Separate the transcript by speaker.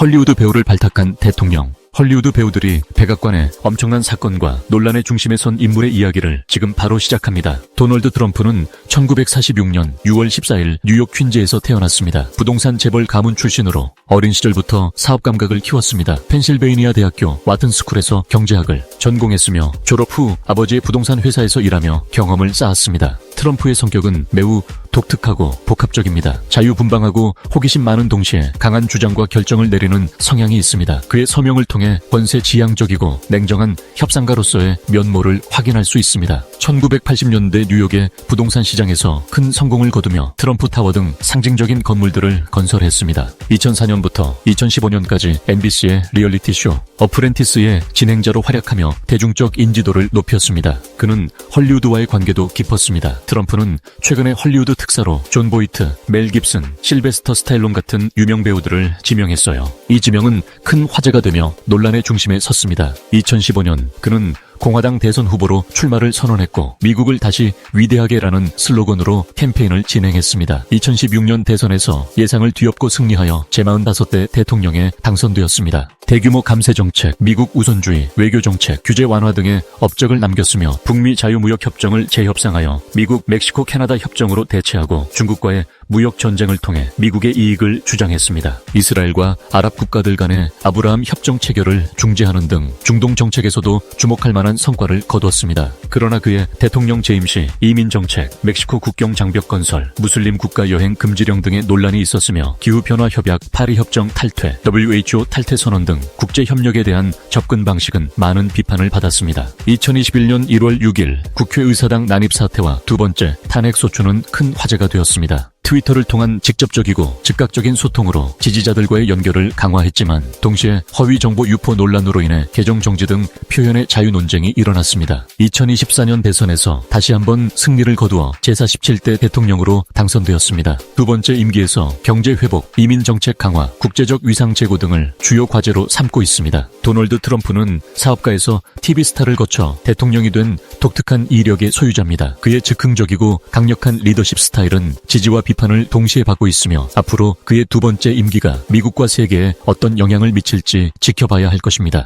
Speaker 1: 헐리우드 배우를 발탁한 대통령. 헐리우드 배우들이 백악관의 엄청난 사건과 논란의 중심에 선 인물의 이야기를 지금 바로 시작합니다. 도널드 트럼프는 1946년 6월 14일 뉴욕 퀸즈에서 태어났습니다. 부동산 재벌 가문 출신으로 어린 시절부터 사업 감각을 키웠습니다. 펜실베이니아 대학교 와튼스쿨에서 경제학을 전공했으며 졸업 후 아버지의 부동산 회사에서 일하며 경험을 쌓았습니다. 트럼프의 성격은 매우 독특하고 복합적입니다. 자유분방하고 호기심 많은 동시에 강한 주장과 결정을 내리는 성향이 있습니다. 그의 서명을 통해 권세 지향적이고 냉정한 협상가로서의 면모를 확인할 수 있습니다. 1980년대 뉴욕의 부동산 시장에서 큰 성공을 거두며 트럼프 타워 등 상징적인 건물들을 건설했습니다. 2004년부터 2015년까지 MBC의 리얼리티 쇼 어프렌티스의 진행자로 활약하며 대중적 인지도를 높였습니다. 그는 헐리우드와의 관계도 깊었습니다. 트럼프는 최근에 헐리우드 특사로 존 보이트, 멜 깁슨, 실베스터 스타일론 같은 유명 배우들을 지명했어요. 이 지명은 큰 화제가 되며 논란의 중심에 섰습니다. 2015년 그는 공화당 대선 후보로 출마를 선언했고 미국을 다시 위대하게라는 슬로건으로 캠페인을 진행했습니다. 2016년 대선에서 예상을 뒤엎고 승리하여 제45대 대통령에 당선되었습니다. 대규모 감세 정책, 미국 우선주의, 외교 정책, 규제 완화 등의 업적을 남겼으며 북미 자유무역 협정을 재협상하여 미국, 멕시코, 캐나다 협정으로 대체하고 중국과의 무역 전쟁을 통해 미국의 이익을 주장했습니다. 이스라엘과 아랍 국가들 간의 아브라함 협정 체결을 중재하는 등 중동 정책에서도 주목할 만한 성과를 거두었습니다. 그러나 그의 대통령 재임 시 이민 정책, 멕시코 국경 장벽 건설, 무슬림 국가 여행 금지령 등의 논란이 있었으며 기후 변화 협약, 파리 협정 탈퇴, WHO 탈퇴 선언 등 국제 협력에 대한 접근 방식은 많은 비판을 받았습니다. 2021년 1월 6일 국회 의사당 난입 사태와 두 번째 탄핵 소추는 큰 화제가 되었습니다. 트위터를 통한 직접적이고 즉각적인 소통으로 지지자들과의 연결을 강화했지만 동시에 허위 정보 유포 논란으로 인해 계정 정지 등 표현의 자유 논쟁이 일어났습니다. 2024년 대선에서 다시 한번 승리를 거두어 제47대 대통령으로 당선되었습니다. 두 번째 임기에서 경제 회복, 이민 정책 강화, 국제적 위상 제고 등을 주요 과제로 삼고 있습니다. 도널드 트럼프는 사업가에서 TV 스타를 거쳐 대통령이 된 독특한 이력의 소유자입니다. 그의 즉흥적이고 강력한 리더십 스타일은 지지와 비판을 동시에 받고 있으며 앞으로 그의 두 번째 임기가 미국과 세계에 어떤 영향을 미칠지 지켜봐야 할 것입니다.